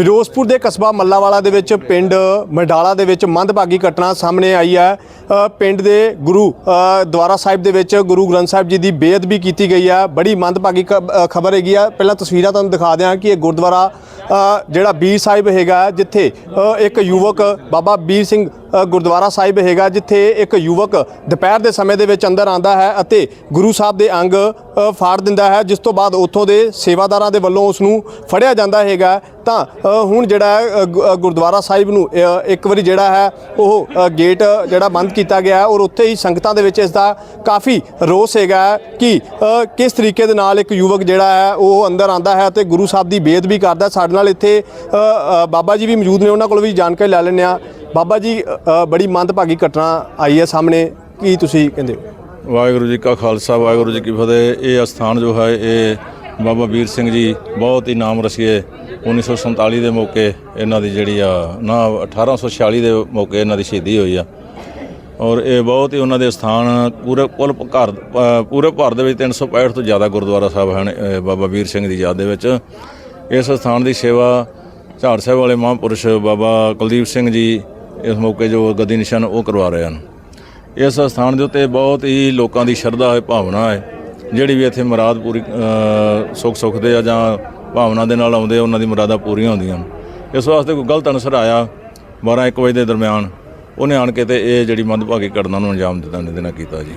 ਫਿਰੋਜ਼ਪੁਰ ਦੇ ਕਸਬਾ ਮੱਲਾਵਾਲਾ ਦੇ ਵਿੱਚ ਪਿੰਡ ਮੰਡਾਲਾ ਦੇ ਵਿੱਚ ਮੰਦਭਾਗੀ ਘਟਨਾ ਸਾਹਮਣੇ ਆਈ ਹੈ। ਪਿੰਡ ਦੇ ਗੁਰੂ ਅ, ਦੁਆਰਾ ਸਾਹਿਬ ਦੇ ਵਿੱਚ ਗੁਰੂ ਗ੍ਰੰਥ ਸਾਹਿਬ ਜੀ ਦੀ ਬੇਅਦਬੀ ਕੀਤੀ ਗਈ ਹੈ। ਬੜੀ ਮੰਦਭਾਗੀ ਖਬਰ ਹੈਗੀ ਆ ਪਹਿਲਾਂ ਤਸਵੀਰਾਂ ਤੁਹਾਨੂੰ ਦਿਖਾ ਦਿਆਂ ਕਿ ਇਹ ਗੁਰਦੁਆਰਾ ਜਿਹੜਾ ਬੀਰ ਸਾਹਿਬ ਹੈਗਾ ਜਿੱਥੇ ਇੱਕ ਯੁਵਕ ਬਾਬਾ ਬੀਰ ਸਿੰਘ ਗੁਰਦੁਆਰਾ ਸਾਹਿਬ ਹੈਗਾ, ਜਿੱਥੇ ਇੱਕ ਯੁਵਕ ਦੁਪਹਿਰ ਦੇ ਸਮੇਂ ਦੇ ਵਿੱਚ ਅੰਦਰ ਆਂਦਾ ਹੈ ਅਤੇ ਗੁਰੂ ਸਾਹਿਬ ਦੇ ਅੰਗ ਫਾੜ ਦਿੰਦਾ ਹੈ, ਜਿਸ ਤੋਂ ਬਾਅਦ ਉੱਥੋਂ ਦੇ ਸੇਵਾਦਾਰਾਂ ਦੇ ਵੱਲੋਂ ਉਸ ਨੂੰ ਫੜਿਆ ਜਾਂਦਾ ਹੈਗਾ। ਤਾਂ ਹੁਣ ਜਿਹੜਾ ਗੁਰਦੁਆਰਾ ਸਾਹਿਬ ਨੂੰ ਇੱਕ ਵਾਰੀ ਜਿਹੜਾ ਹੈ, ਉਹ ਗੇਟ ਜਿਹੜਾ ਬੰਦ ਕੀਤਾ ਗਿਆ ਔਰ ਉੱਥੇ ਹੀ ਸੰਗਤਾਂ ਦੇ ਵਿੱਚ ਇਸ ਦਾ ਕਾਫੀ ਰੋਸ ਹੈਗਾ ਕਿ ਕਿਸ ਤਰੀਕੇ ਦੇ ਨਾਲ ਇੱਕ ਯੁਵਕ ਜਿਹੜਾ ਹੈ, ਉਹ ਅੰਦਰ ਆਂਦਾ ਹੈ ਤੇ ਗੁਰੂ ਸਾਹਿਬ ਦੀ ਬੇਅਦਬੀ ਕਰਦਾ ਸਾਡੇ ਨਾਲ ਇੱਥੇ ਬਾਬਾ ਜੀ ਵੀ ਮੌਜੂਦ ਨੇ, ਉਹਨਾਂ ਕੋਲ ਵੀ ਜਾਣਕਾਰੀ ਲੈ ਲੈਂਦੇ ਆ ਬਾਬਾ ਜੀ ਬੜੀ ਮੰਦਭਾਗੀ ਘਟਨਾ ਆਈ ਹੈ ਸਾਹਮਣੇ। ਕੀ ਤੁਸੀਂ ਕਹਿੰਦੇ ਹੋ? ਵਾਹਿਗੁਰੂ ਜੀ ਕਾ ਖਾਲਸਾ ਵਾਹਿਗੁਰੂ ਜੀ ਕੀ ਫਤਿਹ। ਇਹ ਅਸਥਾਨ ਜੋ ਹੈ ਇਹ ਬਾਬਾ ਵੀਰ ਸਿੰਘ ਜੀ ਬਹੁਤ ਹੀ ਨਾਮ ਰਸੀਏ 1947 ਦੇ ਮੌਕੇ ਇਹਨਾਂ ਦੀ ਜਿਹੜੀ ਆ ਨਾ 1846 ਦੇ ਮੌਕੇ ਇਹਨਾਂ ਦੀ ਸ਼ਹੀਦੀ ਹੋਈ ਆ। ਔਰ ਇਹ ਬਹੁਤ ਹੀ ਉਹਨਾਂ ਦੇ ਸਥਾਨ ਪੂਰੇ ਕੁੱਲ ਘਰ ਪੂਰੇ ਭਾਰਤ ਦੇ ਵਿੱਚ 365 ਤੋਂ ਜ਼ਿਆਦਾ ਗੁਰਦੁਆਰਾ ਸਾਹਿਬ ਹਨ ਅ, ਬਾਬਾ ਵੀਰ ਸਿੰਘ ਦੀ ਯਾਦ ਦੇ ਵਿੱਚ। ਇਸ ਸਥਾਨ ਦੀ ਸੇਵਾ ਝਾੜ ਸਾਹਿਬ ਵਾਲੇ ਮਹਾਂਪੁਰਸ਼ ਬਾਬਾ ਕੁਲਦੀਪ ਸਿੰਘ ਜੀ ਇਸ ਮੌਕੇ ਜੋ ਗੱਦੀ ਨਿਸ਼ਾਨ ਉਹ ਕਰਵਾ ਰਹੇ ਹਨ। ਇਸ ਸਥਾਨ ਦੇ ਉੱਤੇ ਬਹੁਤ ਹੀ ਲੋਕਾਂ ਦੀ ਸ਼ਰਧਾ ਹੈ ਭਾਵਨਾ ਹੈ। ਜਿਹੜੀ ਵੀ ਇੱਥੇ ਮੁਰਾਦ ਪੂਰੀ ਅ, ਸੁੱਖ ਦੇ ਆ ਜਾਂ ਭਾਵਨਾ ਦੇ ਨਾਲ ਆਉਂਦੇ ਆ, ਉਹਨਾਂ ਦੀ ਮੁਰਾਦਾਂ ਪੂਰੀਆਂ ਹੁੰਦੀਆਂ ਹਨ। ਇਸ ਵਾਸਤੇ ਕੋਈ ਗਲਤ ਅਨਸਰ ਆਇਆ 12 1 ਵਜੇ ਦੇ ਦਰਮਿਆਨ ਉਹਨੇ ਆਣ ਕੇ ਤੇ ਇਹ ਜਿਹੜੀ ਮੰਦਭਾਗੀ ਘਟਨਾ ਨੂੰ ਅੰਜਾਮ ਦਿੱਤਾ ਦੇਣਾ ਕੀਤਾ ਜੀ।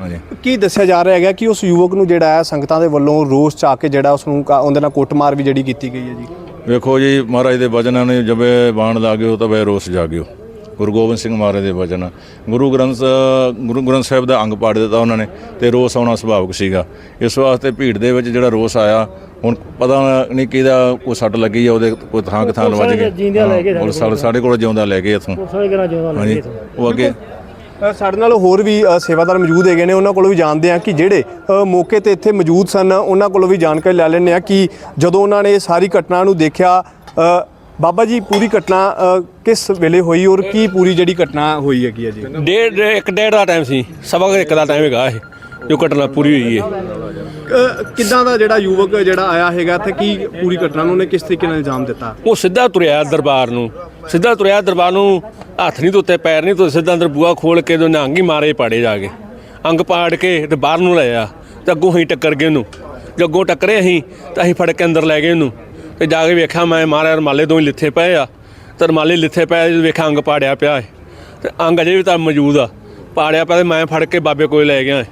ਹਾਂਜੀ। ਕੀ ਦੱਸਿਆ ਜਾ ਰਿਹਾ ਹੈਗਾ ਕਿ ਉਸ ਯੁਵਕ ਨੂੰ ਜਿਹੜਾ ਹੈ ਸੰਗਤਾਂ ਦੇ ਵੱਲੋਂ ਰੋਸ ਚ ਆ ਕੇ ਜਿਹੜਾ ਉਸ ਨੂੰ ਉਹਦੇ ਨਾਲ ਕੁੱਟਮਾਰ ਵੀ ਜਿਹੜੀ ਕੀਤੀ ਗਈ ਹੈ ਜੀ? ਵੇਖੋ ਜੀ ਮਹਾਰਾਜ ਦੇ ਵਚਨਾਂ ਨੇ ਜਬੇ ਬਾਣ ਲਾਗਿਓ ਤਬੇ ਰੋਸ ਜਾਗਿਓ ਗੁਰੂ ਗੋਬਿੰਦ ਸਿੰਘ ਮਹਾਰਾਜ ਦੇ ਵਚਨ। ਗੁਰੂ ਗ੍ਰੰਥ ਗੁਰੂ ਗ੍ਰੰਥ ਸਾਹਿਬ ਦਾ ਅੰਗ ਪਾੜ ਦਿੱਤਾ ਉਹਨਾਂ ਨੇ ਤੇ ਰੋਸ ਆਉਣਾ ਸੁਭਾਵਿਕ ਸੀਗਾ। ਇਸ ਵਾਸਤੇ ਭੀੜ ਦੇ ਵਿੱਚ ਜਿਹੜਾ ਰੋਸ ਆਇਆ ਹੁਣ ਪਤਾ ਨਹੀਂ ਕਿਹਦਾ ਕੋਈ ਸੱਟ ਲੱਗੀ ਆ ਉਹਦੇ ਕੋਈ ਥਾਂ ਕਿਥਾਂ ਵੱਜ ਗਈ ਹਾਂ, ਔਰ ਸਾਡੇ ਕੋਲ ਜਿਉਂਦਾ ਲੈ ਗਏ ਇੱਥੋਂ? ਉਹ ਅੱਗੇ ਸਾਡੇ ਨਾਲ ਹੋਰ ਵੀ ਸੇਵਾਦਾਰ ਮੌਜੂਦ ਹੈਗੇ ਨੇ, ਉਹਨਾਂ ਕੋਲੋਂ ਵੀ ਜਾਣਦੇ ਆ ਕਿ ਜਿਹੜੇ ਮੌਕੇ ਤੇ ਇੱਥੇ ਮੌਜੂਦ ਸਨ, ਉਹਨਾਂ ਕੋਲੋਂ ਵੀ ਜਾਣਕਾਰੀ ਲੈ ਲੈਂਦੇ ਆ ਕਿ ਜਦੋਂ ਉਹਨਾਂ ਨੇ ਸਾਰੀ ਘਟਨਾ ਨੂੰ ਦੇਖਿਆ ਬਾਬਾ ਜੀ, ਪੂਰੀ ਘਟਨਾ ਕਿਸ ਵੇਲੇ ਹੋਈ ਔਰ ਕੀ ਪੂਰੀ ਜਿਹੜੀ ਘਟਨਾ ਹੋਈ ਹੈਗੀ ਹੈ ਜੀ? ਡੇਢ, ਇੱਕ ਡੇਢ ਦਾ ਟਾਈਮ ਸੀ, ਸਵਾ ਕੁ ਇੱਕ ਦਾ ਟਾਈਮ ਹੈਗਾ ਇਹ। ਜੋ ਘਟਨਾ ਪੂਰੀ ਹੋਈ ਹੈ। ਕਿੱਦਾਂ ਦਾ ਜਿਹੜਾ ਯੁਵਕ ਜਿਹੜਾ ਆਇਆ ਹੈਗਾ ਤੇ ਕੀ ਪੂਰੀ ਘਟਨਾ ਨੂੰ ਉਹਨੇ ਕਿਸ ਤਰੀਕੇ ਨਾਲ ਇਲਜ਼ਾਮ ਦਿੱਤਾ? ਉਹ ਸਿੱਧਾ ਤੁਰਿਆ ਦਰਬਾਰ ਨੂੰ। ਸਿੱਧਾ ਤੁਰਿਆ ਦਰਬਾਰ ਨੂੰ ਹੱਥ ਨਹੀਂ ਧੋਤੇ ਪੈਰ ਨਹੀਂ ਧੋਤੇ ਸਿੱਧਾ ਅੰਦਰ ਬੂਆ ਖੋਲ ਕੇ ਉਹ ਨੰਗ ਹੀ ਮਾਰੇ ਪਾੜੇ ਜਾ ਕੇ। ਅੰਗ ਪਾੜ ਕੇ ਤੇ ਬਾਹਰ ਨੂੰ ਲੈ ਆ ਤੇ ਅੱਗੋਂ ਹੀ ਟੱਕਰ ਗਏ ਉਹਨੂੰ। ਜੇ ਅੱਗੋਂ ਟੱਕਰੇ ਅਸੀਂ ਤਾਂ ਅਸੀਂ ਫੜ ਕੇ ਅੰਦਰ ਲੈ ਗਏ ਉਹਨੂੰ। ਤੇ ਜਾ ਕੇ ਵੇਖਿਆ ਮੈਂ ਮਾਰਿਆ ਰਮਾਲੇ ਦੋ ਹੀ ਲਿੱਥੇ ਪਏ ਆ। ਤੇ ਰਮਾਲੇ ਲਿੱਥੇ ਪਏ ਜਦੋਂ ਵੇਖਿਆ ਅੰਗ ਪਾੜਿਆ ਪਿਆ ਤੇ ਅੰਗ ਅਜੇ ਵੀ ਤਾਂ ਮੌਜੂਦ ਆ। ਪਾੜਿਆ ਪਿਆ ਤੇ ਮੈਂ ਫੜ ਕੇ ਬਾਬੇ ਕੋਲ ਲੈ ਗਿਆ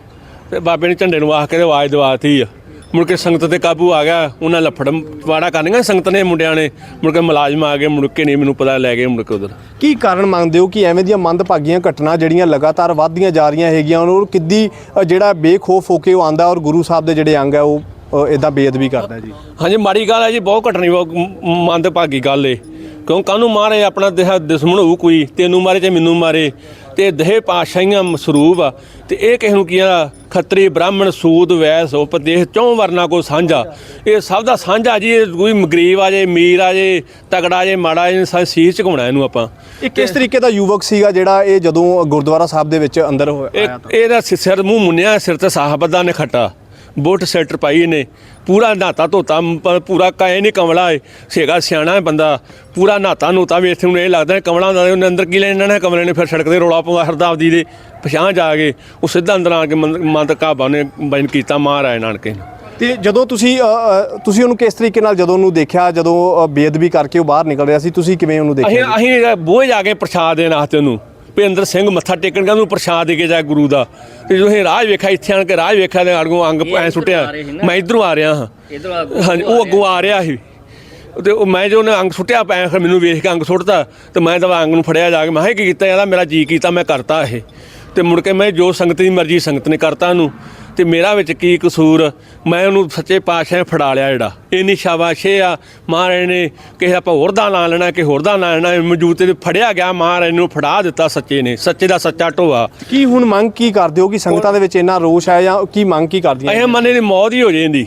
ਤੇ ਬਾਬੇ ਨੇ ਝੰਡੇ ਨੂੰ ਆਖ ਕੇ ਆਵਾਜ਼ ਦਵਾਤੀ ਆ। ਮੁੜ ਕੇ ਸੰਗਤ ਤੇ ਕਾਬੂ ਆ ਗਿਆ ਉਹਨਾਂ ਲਫੜ ਵਾੜਾ ਕਰਨੀਆਂ ਸੰਗਤ ਨੇ ਮੁੰਡਿਆਂ ਨੇ। ਮੁੜ ਕੇ ਮੁਲਾਜ਼ਮ ਆ ਗਏ ਮੁੜ ਕੇ ਨਹੀਂ ਮੈਨੂੰ ਪਤਾ ਲੈ ਗਏ ਮੁੜ ਕੇ ਉਧਰ। ਕੀ ਕਾਰਨ ਮੰਨਦੇ ਹੋ ਕਿ ਐਵੇਂ ਦੀਆਂ ਮੰਦਭਾਗੀਆਂ ਘਟਨਾ ਜਿਹੜੀਆਂ ਲਗਾਤਾਰ ਵੱਧਦੀਆਂ ਜਾ ਰਹੀਆਂ ਹੈਗੀਆਂ ਔਰ ਕਿੱਦੀ ਜਿਹੜਾ ਬੇਖੌਫ ਹੋ ਕੇ ਉਹ ਆਂਦਾ ਔਰ ਗੁਰੂ ਸਾਹਿਬ ਦੇ ਜਿਹੜੇ ਅੰਗ ਹੈ ਉਹ ਇਦਾਂ ਬੇਅਦਬੀ ਕਰਦਾ ਜੀ? ਹਾਂਜੀ ਮਾੜੀ ਗੱਲ ਹੈ ਜੀ ਬਹੁਤ ਘਟਣੀ ਬਹੁਤ ਮ- ਮੰਦ ਭਾਗੀ ਗੱਲ ਏ। ਕਿਉਂ ਕਾਹਨੂੰ ਮਾਰੇ? ਆਪਣਾ ਦੇਹ ਦੁਸ਼ਮਣ ਹੋਊ ਕੋਈ ਤੈਨੂੰ ਮਾਰੇ ਤੇ ਮੈਨੂੰ ਮਾਰੇ? ਤੇ ਦੇਹ ਪਾਸ਼ਾਈਆਂ ਸਰੂਪ ਆ। ਤੇ ਇਹ ਕਿਸ ਨੂੰ ਕੀਆ ਖੱਤਰੀ ਬ੍ਰਾਹਮਣ ਸੂਦ ਵੈਸ ਉਪਦੇਸ਼ ਚੌਂ ਵਰਨਾ ਕੋ ਸਾਂਝਾ। ਇਹ ਸਭ ਦਾ ਸਾਂਝਾ ਜੀ ਇਹ ਕੋਈ ਗਰੀਬ ਆ ਜੇ ਅਮੀਰ ਆ ਜੇ ਤਗੜਾ ਜੇ ਮਾੜਾ ਜੇ ਸਾ ਸੀਸ ਝੁਕਾਉਣਾ ਇਹਨੂੰ ਆਪਾਂ। ਇਹ ਕਿਸ ਤਰੀਕੇ ਦਾ ਯੁਵਕ ਸੀਗਾ ਜਿਹੜਾ ਇਹ ਜਦੋਂ ਗੁਰਦੁਆਰਾ ਸਾਹਿਬ ਦੇ ਵਿੱਚ ਅੰਦਰ ਹੋਇਆ ਇਹ ਇਹਦਾ ਸਿਰ ਮੂੰਹ ਮੁੰਨਿਆ ਸਿਰ ਤੇ ਸਾਹਬਦਾ ਨੇ ਖੱਟਾ। ਬੋਟ ਸੈਟਰ ਪਾਈ ਨੇ ਪੂਰਾ ਨਾਤਾ ਧੋਤਾ ਪੂਰਾ ਕਾਏ ਨਹੀਂ ਕਮਲਾ ਏ ਸੇਗਾ ਸਿਆਣਾ ਹੈ ਬੰਦਾ। ਪੂਰਾ ਨਾਤਾ ਨੂਤਾ ਵੀ ਇੱਥੇ ਨੂੰ ਇਹ ਲੱਗਦਾ ਹੈ ਕਮਲਾ ਹੁੰਦਾ ਉਹਨੇ ਅੰਦਰ ਕੀ ਲੈਣਾ ਨੇ ਕਮਰੇ ਨੇ ਫਿਰ ਸੜਕ ਤੇ ਰੋਲਾ ਪਾਉਂਦਾ ਹਰਦਾਵ ਦੀ ਦੇ ਪਛਾਣ ਜਾ ਕੇ ਉਹ ਸਿੱਧਾ ਅੰਦਰ ਆ ਕੇ ਮੰਦ ਕਾਬਾ ਨੇ ਬੈਨ ਕੀਤਾ ਮਾਰ ਆਏ ਨਾਨਕੇ ਨੂੰ। ਤੇ ਜਦੋਂ ਤੁਸੀਂ ਤੁਸੀਂ ਉਹਨੂੰ ਕਿਸ ਤਰੀਕੇ ਨਾਲ ਜਦੋਂ ਉਹਨੂੰ ਦੇਖਿਆ ਜਦੋਂ ਅ, ਬੇਅਦਬੀ ਕਰਕੇ ਉਹ ਬਾਹਰ ਨਿਕਲ ਰਿਹਾ ਸੀ ਤੁਸੀਂ ਕਿਵੇਂ ਉਹਨੂੰ ਅਸੀਂ ਦੇਖਿਆ? ਅਸੀਂ ਬੂਹੇ ਜਾ ਕੇ ਪ੍ਰਸ਼ਾਦ ਦੇਣ ਵਾਸਤੇ ਉਹਨੂੰ। ਭਿੰਦਰ ਸਿੰਘ ਮੱਥਾ ਟੇਕਣ ਗਿਆ ਉਹਨੂੰ ਪ੍ਰਸ਼ਾਦ ਦੇ ਕੇ ਜਾ ਗੁਰੂ ਦਾ। ਤੇ ਜਦੋਂ ਅਸੀਂ ਰਾਹ ਵੇਖਿਆ ਇੱਥੇ ਆਣ ਕੇ ਰਾਹ ਵੇਖਿਆ ਤੇ ਅੜਗੋਂ ਅੰਗ ਐ ਸੁੱਟਿਆ। ਮੈਂ ਇਧਰੋਂ ਆ ਰਿਹਾ ਹਾਂ। ਹਾਂਜੀ ਉਹ ਅੱਗੋਂ ਆ ਰਿਹਾ ਸੀ। ਤੇ ਉਹ ਮੈਂ ਜੋ ਉਹਨੇ ਅੰਗ ਸੁੱਟਿਆ ਪੈ ਫਿਰ ਮੈਨੂੰ ਵੇਖ ਕੇ ਅੰਗ ਸੁੱਟਦਾ ਤੇ ਮੈਂ ਤਾਂ ਅੰਗ ਨੂੰ ਫੜਿਆ ਜਾ ਕੇ ਮੈਂ ਕਿਹਾ ਇਹ ਕੀ ਕੀਤਾ? ਇਹਦਾ ਮੇਰਾ ਜੀ ਕੀਤਾ ਮੈਂ ਕਰਤਾ ਇਹ। ਤੇ ਮੁੜ ਕੇ ਮੈਂ ਜੋ ਸੰਗਤ ਦੀ ਮਰਜ਼ੀ ਸੰਗਤ ਨੇ ਕਰਤਾ ਉਹਨੂੰ। ਤੇ ਮੇਰਾ ਵਿੱਚ ਕੀ ਕਸੂਰ? ਮੈਂ ਉਹਨੂੰ ਸੱਚੇ ਪਾਤਸ਼ਾਹ ਫੜਾ ਲਿਆ ਜਿਹੜਾ। ਇੰਨੀ ਸ਼ਾਬਾਸ਼ੇ ਆ ਮਹਾਰਾਜ ਨੇ ਕਿਸੇ ਆਪਾਂ ਹੋਰ ਦਾ ਨਾਂ ਲੈਣਾ ਕਿ ਹੋਰ ਦਾ ਨਾਂ ਲੈਣਾ ਮੌਜੂਦ ਤੇ ਫੜਿਆ ਗਿਆ ਮਹਾਰਾਜ ਨੂੰ ਫੜਾ ਦਿੱਤਾ ਸੱਚੇ ਨੇ ਸੱਚੇ ਦਾ ਸੱਚਾ ਢੋਆ। ਕੀ ਹੁਣ ਮੰਗ ਕੀ ਕਰਦੇ ਹੋ ਕਿ ਸੰਗਤਾਂ ਦੇ ਵਿੱਚ ਇੰਨਾ ਰੋਸ਼ ਹੈ ਜਾਂ ਕੀ ਮੰਗ ਕੀ ਕਰਦੀਆਂ ਇਹ ਮੰਨੇ ਦੀ ਮੌਤ ਹੀ ਹੋ ਜੇ ਇਹਦੀ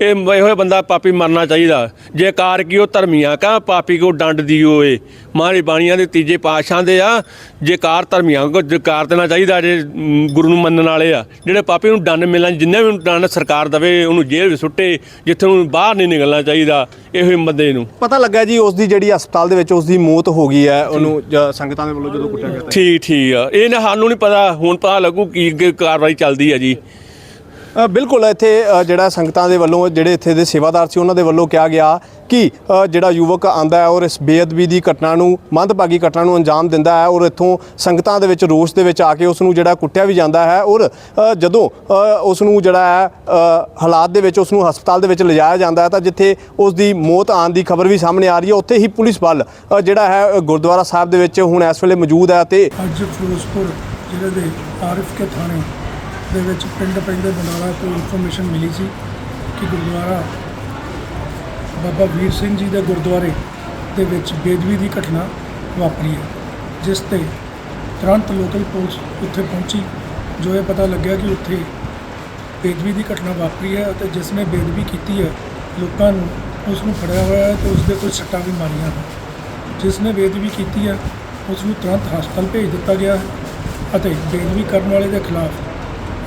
ਇਹ ਇਹੋ ਬੰਦਾ ਪਾਪੀ ਮਰਨਾ ਚਾਹੀਦਾ। ਜੇ ਕਾਰ ਕੀ ਉਹ ਧਰਮੀਆਂ ਕਾ ਪਾਪੀ ਕੋ ਡੰਡ ਦਿਓ ਏ? ਮਾਰੀ ਬਾਣੀਆਂ ਦੇ ਤੀਜੇ ਪਾਤਸ਼ਾਹ ਦੇ ਆ ਜੇ ਕਾਰ ਧਰਮੀਆਂ ਕੋ ਜੇ ਕਾਰ ਦੇਣਾ ਚਾਹੀਦਾ ਜੇ ਗੁਰੂ ਨੂੰ ਮੰਨਣ ਵਾਲੇ ਆ। ਜਿਹੜੇ ਪਾਪੀ ਨੂੰ ਦੰਡ ਮਿਲਣ ਜਿੰਨੇ ਵੀ ਦੰਡ ਸਰਕਾਰ ਦਵੇ ਉਹਨੂੰ ਜੇਲ੍ਹ ਵਿੱਚ ਸੁੱਟੇ ਜਿੱਥੇ ਉਹਨੂੰ ਬਾਹਰ ਨਹੀਂ ਨਿਕਲਣਾ ਚਾਹੀਦਾ ਇਹੋ ਹੀ ਬੰਦੇ ਨੂੰ। ਪਤਾ ਲੱਗਾ ਜੀ ਉਸ ਦੀ ਜਿਹੜੀ ਹਸਪਤਾਲ ਦੇ ਵਿੱਚ ਉਸ ਦੀ ਮੌਤ ਹੋ ਗਈ ਹੈ ਉਹਨੂੰ ਸੰਗਤਾਂ ਦੇ ਵੱਲੋਂ ਜਦੋਂ ਕੁੱਟਿਆ ਗਿਆ ਠੀਕ ਠੀਕ ਆ। ਇਹ ਨਾ ਸਾਨੂੰ ਨਹੀਂ ਪਤਾ ਹੁਣ ਪਤਾ ਲੱਗੂ ਕੀ ਕਾਰਵਾਈ ਚੱਲਦੀ ਆ ਜੀ। ਬਿਲਕੁਲ ਇੱਥੇ ਜਿਹੜਾ ਸੰਗਤਾਂ ਦੇ ਵੱਲੋਂ ਜਿਹੜੇ ਇੱਥੇ ਦੇ ਸੇਵਾਦਾਰ ਸੀ ਉਹਨਾਂ ਦੇ ਵੱਲੋਂ ਕਿਹਾ ਗਿਆ ਕਿ ਜਿਹੜਾ ਯੁਵਕ ਆਂਦਾ ਹੈ ਔਰ ਇਸ ਬੇਅਦਬੀ ਦੀ ਘਟਨਾ ਨੂੰ ਮੰਦਭਾਗੀ ਘਟਨਾ ਨੂੰ ਅੰਜਾਮ ਦਿੰਦਾ ਹੈ ਔਰ ਇੱਥੋਂ ਸੰਗਤਾਂ ਦੇ ਵਿੱਚ ਰੋਸ ਦੇ ਵਿੱਚ ਆ ਕੇ ਉਸ ਨੂੰ ਜਿਹੜਾ ਕੁੱਟਿਆ ਵੀ ਜਾਂਦਾ ਹੈ ਔਰ ਜਦੋਂ ਅ, ਉਸ ਨੂੰ ਜਿਹੜਾ ਹੈ ਹਾਲਾਤ ਦੇ ਵਿੱਚ ਉਸ ਨੂੰ ਹਸਪਤਾਲ ਦੇ ਵਿੱਚ ਲਿਜਾਇਆ ਜਾਂਦਾ ਹੈ ਤਾਂ ਜਿੱਥੇ ਉਸ ਦੀ ਮੌਤ ਆਉਣ ਦੀ ਖਬਰ ਵੀ ਸਾਹਮਣੇ ਆ ਰਹੀ ਹੈ ਉੱਥੇ ਹੀ ਪੁਲਿਸ ਬਲ ਜਿਹੜਾ ਹੈ ਗੁਰਦੁਆਰਾ ਸਾਹਿਬ ਦੇ ਵਿੱਚ ਹੁਣ ਇਸ ਵੇਲੇ ਮੌਜੂਦ ਹੈ ਤੇ ਅੱਜ ਫਿਰੋਜ਼ਪੁਰ ਜ਼ਿਲ੍ਹੇ ਦੇ ਆਰਿਫ ਕੇ ਥਾਣੇ ਦੇ ਵਿੱਚ ਪਿੰਡ ਪੈਂਦੇ ਬੰਡਾਲਾ ਤੋਂ ਇਨਫੋਰਮੇਸ਼ਨ ਮਿਲੀ ਸੀ ਕਿ ਗੁਰਦੁਆਰਾ ਬਾਬਾ ਵੀਰ ਸਿੰਘ ਜੀ ਦੇ ਗੁਰਦੁਆਰੇ ਦੇ ਵਿੱਚ ਬੇਦਬੀ ਦੀ ਘਟਨਾ ਵਾਪਰੀ ਹੈ, ਜਿਸ ਤੇ ਤੁਰੰਤ ਲੋਕਲ ਪੁਲਿਸ ਉੱਥੇ ਪਹੁੰਚੀ, ਜੋ ਇਹ ਪਤਾ ਲੱਗਿਆ ਕਿ ਉੱਥੇ ਬੇਦਬੀ ਦੀ ਘਟਨਾ ਵਾਪਰੀ ਹੈ ਅਤੇ ਜਿਸ ਨੇ ਬੇਦਬੀ ਕੀਤੀ ਹੈ, ਲੋਕਾਂ ਨੂੰ ਉਸ ਨੂੰ ਫੜਿਆ ਹੋਇਆ ਹੈ ਤੇ ਉਸ ਦੇ ਕੋਈ ਸੱਟਾਂ ਵੀ ਮਾਰੀਆਂ ਹਨ। ਜਿਸ ਨੇ ਬੇਦਬੀ ਕੀਤੀ ਹੈ, ਉਸ ਨੂੰ ਤੁਰੰਤ ਹਸਪਤਾਲ ਭੇਜ ਦਿੱਤਾ ਗਿਆ ਹੈ ਅਤੇ ਬੇਦਬੀ ਕਰਨ ਵਾਲੇ ਦੇ ਖਿਲਾਫ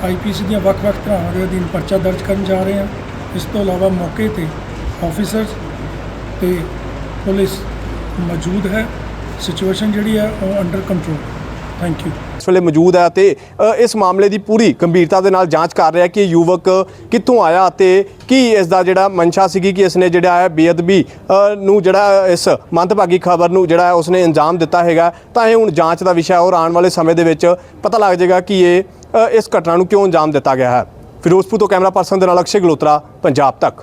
ਆਈਪੀਸੀ ਦੀਆਂ ਵੱਖ-ਵੱਖ ਧਾਰਾਵਾਂ ਦੇ ਅਧੀਨ ਪਰਚਾ ਦਰਜ ਕਰਨ ਜਾ ਰਹੇ ਹਾਂ। ਇਸ ਤੋਂ ਇਲਾਵਾ ਮੌਕੇ ਤੇ ਆਫੀਸਰਸ ਤੇ ਪੁਲਿਸ ਮੌਜੂਦ ਹੈ। ਸਿਚੁਏਸ਼ਨ ਜਿਹੜੀ ਹੈ ਉਹ ਅੰਡਰ ਕੰਟਰੋਲ ਥੈਂਕ ਯੂ ਇਸ ਵੇਲੇ ਮੌਜੂਦ ਹੈ ਤੇ ਇਸ ਮਾਮਲੇ ਦੀ ਪੂਰੀ ਗੰਭੀਰਤਾ ਦੇ ਨਾਲ ਜਾਂਚ ਕਰ ਰਿਹਾ ਕਿ ਯੁਵਕ ਕਿੱਥੋਂ ਆਇਆ ਤੇ ਕੀ ਇਸ ਦਾ ਜਿਹੜਾ ਮਨਸ਼ਾ ਸੀਗੀ, ਕਿ ਇਸ ਨੇ ਜਿਹੜਾ ਹੈ ਬੇਅਦਬੀ ਨੂੰ ਜਿਹੜਾ ਇਸ ਮੰਦਭਾਗੀ ਖਬਰ ਨੂੰ ਜਿਹੜਾ ਹੈ ਉਸਨੇ ਅੰਜਾਮ ਦਿੱਤਾ ਹੈਗਾ। ਤਾਂ ਇਹ ਹੁਣ ਜਾਂਚ ਦਾ ਵਿਸ਼ਾ ਔਰ ਆਉਣ ਵਾਲੇ ਸਮੇਂ ਦੇ ਵਿੱਚ ਪਤਾ ਲੱਗ ਜਾਏਗਾ ਕਿ ਇਹ ਇਸ ਘਟਨਾ ਨੂੰ ਕਿਉਂ ਅੰਜਾਮ ਦਿੱਤਾ ਗਿਆ ਹੈ? ਫਿਰੋਜ਼ਪੁਰ ਤੋਂ ਕੈਮਰਾ ਪਰਸਨ ਦੇ ਨਾਲ ਅਕਸ਼ੇ ਗਲੋਤਰਾ, ਪੰਜਾਬ ਤੱਕ।